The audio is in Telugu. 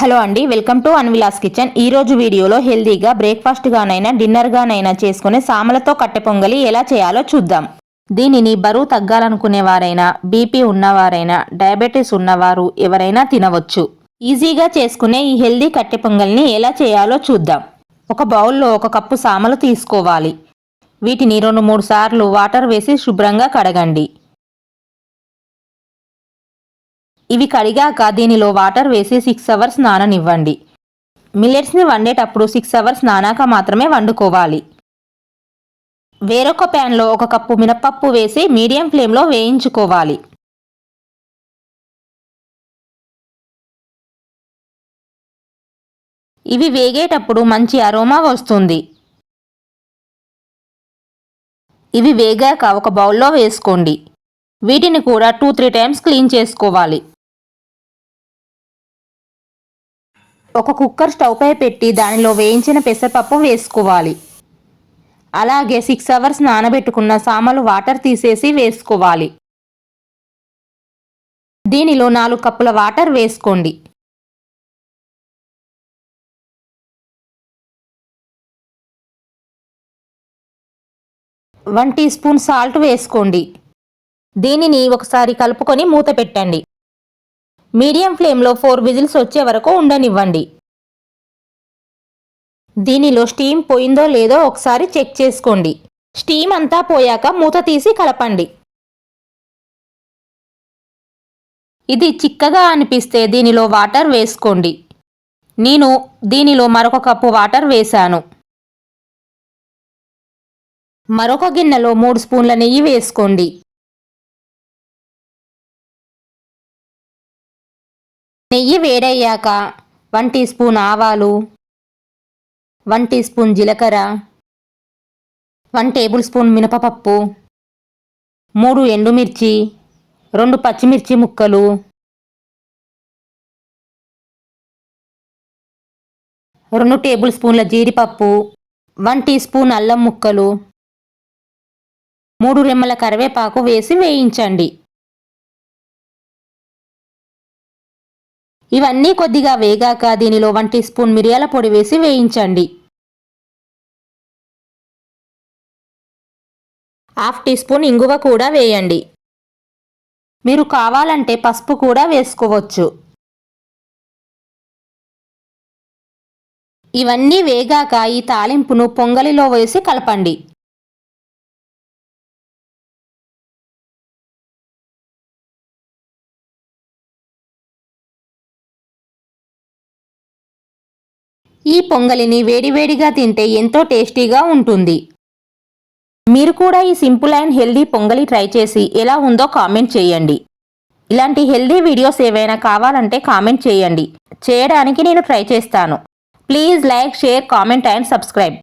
హలో అండి వెల్కమ్ టు అన్విలాస్ కిచెన్. ఈ రోజు వీడియోలో హెల్దీగా బ్రేక్ఫాస్ట్గానైనా డిన్నర్గానైనా చేసుకునే సామలతో కట్టె పొంగలి ఎలా చేయాలో చూద్దాం. దీనిని బరువు తగ్గాలనుకునేవారైనా బీపీ ఉన్నవారైనా డయాబెటీస్ ఉన్నవారు ఎవరైనా తినవచ్చు. ఈజీగా చేసుకునే ఈ హెల్దీ కట్టె పొంగల్ని ఎలా చేయాలో చూద్దాం. ఒక బౌల్లో ఒక కప్పు సామలు తీసుకోవాలి. వీటిని రెండు మూడు సార్లు వాటర్ వేసి శుభ్రంగా కడగండి. ఇవి కడిగాక దీనిలో వాటర్ వేసి సిక్స్ అవర్స్ నాననివ్వండి. మిల్లెట్స్ని వండేటప్పుడు సిక్స్ అవర్స్ నానాక మాత్రమే వండుకోవాలి. వేరొక ప్యాన్లో ఒక కప్పు మినపప్పు వేసి మీడియం ఫ్లేమ్లో వేయించుకోవాలి. ఇవి వేగేటప్పుడు మంచి అరోమా వస్తుంది. ఇవి వేగాక ఒక బౌల్లో వేసుకోండి. వీటిని కూడా టూ త్రీ టైమ్స్ క్లీన్ చేసుకోవాలి. ఒక కుక్కర్ స్టవ్ పై పెట్టి దానిలో వేయించిన పెసరపప్పు వేసుకోవాలి. అలాగే సిక్స్ అవర్స్ నానబెట్టుకున్న సామలు వాటర్ తీసేసి వేసుకోవాలి. దీనిలో నాలుగు కప్పుల వాటర్ వేసుకోండి. వన్ టీ స్పూన్ సాల్ట్ వేసుకోండి. దీనిని ఒకసారి కలుపుకొని మూత పెట్టండి. మీడియం ఫ్లేమ్లో ఫోర్ విజిల్స్ వచ్చే వరకు ఉండనివ్వండి. దీనిలో స్టీమ్ పోయిందో లేదో ఒకసారి చెక్ చేసుకోండి. స్టీమ్ అంతా పోయాక మూత తీసి కలపండి. ఇది చిక్కగా అనిపిస్తే దీనిలో వాటర్ వేసుకోండి. నేను దీనిలో మరొక కప్పు వాటర్ వేశాను. మరొక గిన్నెలో మూడు స్పూన్ల నెయ్యి వేసుకోండి. నెయ్యి వేడయ్యాక వన్ టీ స్పూన్ ఆవాలు వన్ టీ స్పూన్ జీలకర్ర వన్ టేబుల్ స్పూన్ మినపపప్పు మూడు ఎండుమిర్చి రెండు పచ్చిమిర్చి ముక్కలు రెండు టేబుల్ స్పూన్ల జీడిపప్పు వన్ టీ స్పూన్ అల్లం ముక్కలు మూడు రెమ్మల కరివేపాకు వేసి వేయించండి. ఇవన్నీ కొద్దిగా వేగాక దీనిలో వన్ టీ స్పూన్ మిరియాల పొడి వేసి వేయించండి. హాఫ్ టీ స్పూన్ ఇంగువ కూడా వేయండి. మీరు కావాలంటే పసుపు కూడా వేసుకోవచ్చు. ఇవన్నీ వేగాక ఈ తాలింపును పొంగలిలో వేసి కలపండి. ఈ పొంగలిని వేడివేడిగా తింటే ఎంతో టేస్టీగా ఉంటుంది. మీరు కూడా ఈ simple and healthy pongali try చేసి ఎలా ఉందో కామెంట్ చేయండి. ఇలాంటి హెల్దీ వీడియోస్ ఏవైనా కావాలంటే కామెంట్ చేయండి. చేయడానికి నేను ట్రై చేస్తాను. Please like share comment and subscribe.